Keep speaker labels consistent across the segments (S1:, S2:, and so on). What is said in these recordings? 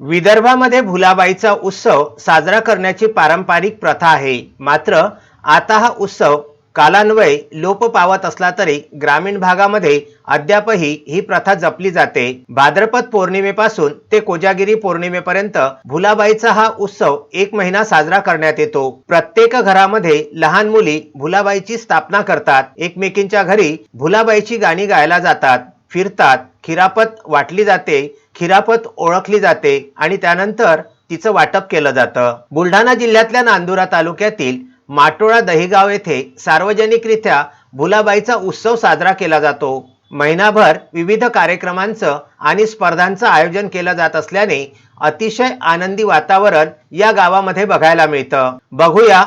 S1: विदर्भामध्ये भुलाबाईचा उत्सव साजरा करण्याची पारंपरिक प्रथा आहे. मात्र आता हा उत्सव कालान्वये लोप पावत असला तरी ग्रामीण भागामध्ये अद्यापही ही प्रथा जपली जाते. भाद्रपद पौर्णिमेपासून ते कोजागिरी पौर्णिमेपर्यंत भुलाबाईचा हा उत्सव एक महिना साजरा करण्यात येतो. प्रत्येक घरामध्ये लहान मुली भुलाबाईची स्थापना करतात. एकमेकींच्या घरी भुलाबाईची गाणी गायला जातात. फिरतात खिरापत वाटली जाते खिरापत ओळखली जाते आणि त्यानंतर तिचं वाटप केलं जातं. बुलढाणा जिल्ह्यातल्या नांदुरा तालुक्यातील माटोळा दहिगाव येथे सार्वजनिकरित्या भुलाबाईचा उत्सव साजरा केला जातो. महिनाभर विविध कार्यक्रमांचं आणि स्पर्धांचं आयोजन केलं जात असल्याने अतिशय आनंदी वातावरण या गावामध्ये बघायला मिळतं. बघूया.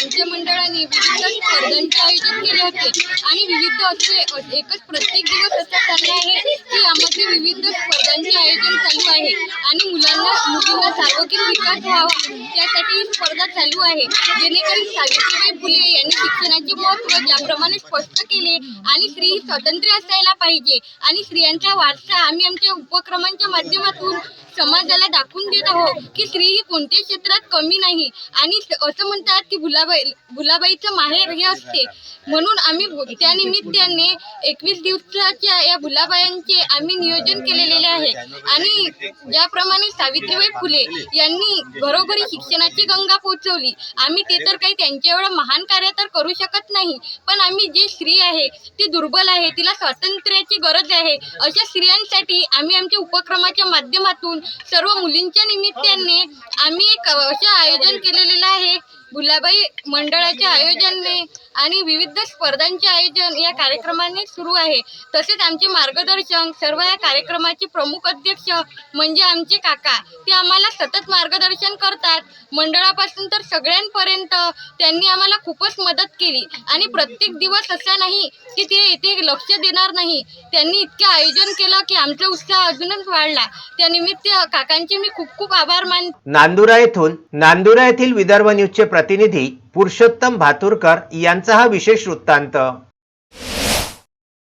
S2: आमच्या मंडळाने विविध स्पर्धांचे आयोजन केले होते. आणि विविध असे एकच प्रत्येक दिवस असा चालला आहे की यामध्ये विविध स्पर्धांचे आयोजन चालू आहे. आणि मुलांना मुलींना सार्वत्रिक विकास व्हावा त्यासाठी स्पर्धा चालू आहे. जेणेकरून सावित्रीबाई फुले यांनी शिक्षणाचे महत्त्व ज्याप्रमाणे स्पष्ट केले आणि स्त्री स्वतंत्र असायला पाहिजे. पाहिजे. आणि स्त्रियांचा वारसा आम्ही आमच्या उपक्रमांच्या माध्यमातून समाजाला दाखवून देत आहोत की स्त्री ही कोणत्याही क्षेत्रात कमी नाही. आणि असं म्हणतात की भुलाबाई भुलाबाईचं माहेर हे असते. म्हणून आम्ही त्यानिमित्ताने एकवीस दिवसाच्या या भुलाबायांचे आम्ही नियोजन केलेले आहे. आणि ज्याप्रमाणे सावित्रीबाई फुले यांनी घरोघरी शिक्षणाची गंगा पोहोचवली आम्ही ते तर काही त्यांच्या एवढं महान कार्य तर करू शकत नाही. पण आम्ही जे स्त्री आहे ती दुर्बल आहे तिला स्वातंत्र्याची गरज आहे अशा स्त्रियांसाठी आम्ही आमच्या उपक्रमाच्या माध्यमातून सर्व मुलींच्या निमित्ताने आम्ही एक आयोजन केलेलं आहे. भुलाबाई मंडळाच्या आयोजनाने आणि विविध स्पर्धांचे आयोजन या कार्यक्रमाने सुरू आहे. तसेच आमचे मार्गदर्शक सर्व या कार्यक्रमाचे प्रमुख अध्यक्ष म्हणजे आमचे काका ते आम्हाला सतत मार्गदर्शन करतात. मंडळापासून तर सगळ्यांपर्यंत त्यांनी आम्हाला खूपच मदत केली. आणि प्रत्येक दिवस असा नाही की ते येथे लक्ष देणार नाही. त्यांनी इतके आयोजन केलं की आमचा उत्साह अजूनच वाढला. त्यानिमित्त काकांचे मी खूप खूप आभार मान
S1: नांदुरा येथून नांदुरा येथील विदर्भ न्यूजचे प्रतिनिधी पुरुषोत्तम भातुरकर यांचा हा विशेष वृत्तांत.